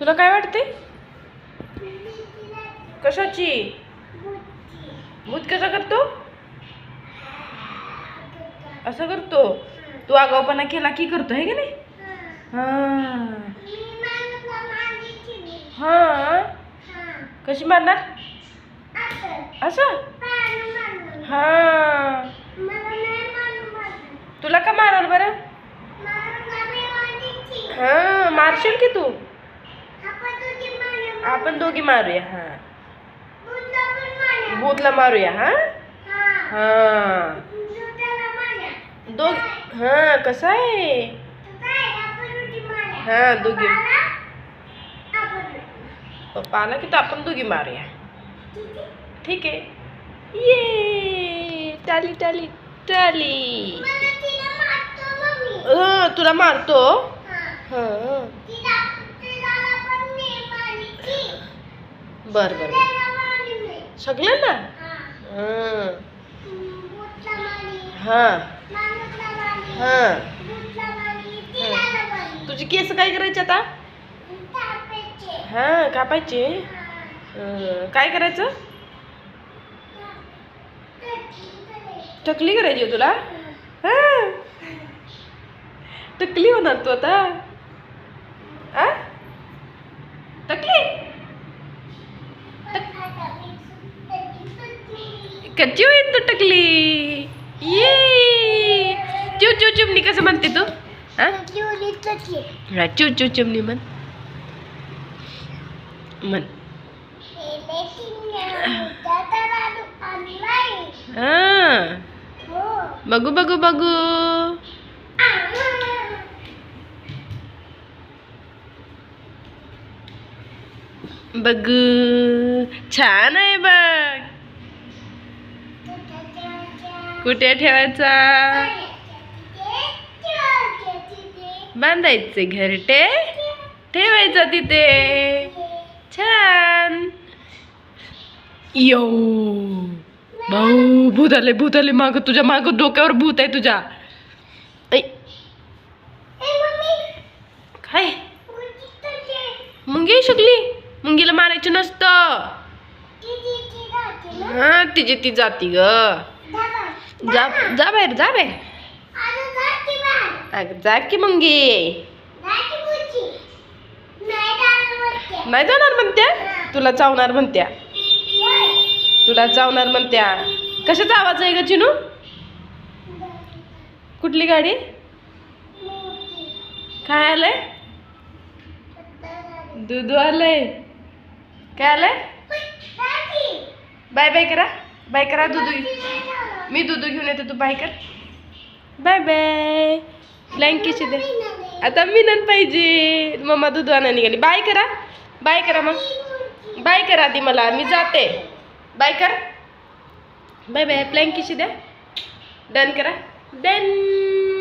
तुला काय वाटते? कशाची? भूत कसा करतो? असं करतो? तू आगाऊपणा केला की करतो आहे की नाही? हा. हा. कशी मारणार? असं. हा तुला का मारल बरं हा मारशील की तू? आपण दोघी मारूया हा. भूतला मारूया. हा? हा. दोघ हा कसं आहे? हा दोघी. पप्पा आला की तर आपण दोघी मारूया? ठीक आहे. ये! टाली टाली टाली. हा तुला मारतो? बर बर सगळ्यांना? हां. हां. तुझी केस काय करायचे आता? हा कापायचे. काय करायचं? टकली करायची तुला? हा. टकली होणार तू आता. कच्ची होईल तू टकली ये चिव चिव चिमणी कसं म्हणते तू हा हा, चिव चिव चिमणी म्हण म्हण हा बघू बघू बघू बघू छान आहे बघ कुठे ठेवायचा? बांधायचे घरटे. ठेवायचं तिथे. छान. यो. भाऊ भूत आले भूत आले माग तुझ्या माग डोक्यावर भूत आहे तुझ्या. काय? मुंगी शकली? मुंगीला मारायचं नसतं. हा तिची ती जाती ग. जा जा बाहेर जा बाहेर. अगं, जा की मुंगी. नाही जाणार म्हणत्या? तुला चावणार म्हणत्या. तुला चावणार म्हणत्या. कशाचा आवाज आहे ग चिनू? कुठली गाडी? काय आलंय? दूध आलंय. काय आलंय? बाय बाय करा. बाय करा दूध. मी दूध घेऊन येते तू बाय कर. Bye bye. ब्लँकेची दे. आता मिलन पाहिजे. मम्मा दूध आणा निघाली. बाय करा. बाय करा मग. बाय करा आधी मला. मी जाते. बाय कर. Bye bye. प्लँकीशी द्या डन करा. डन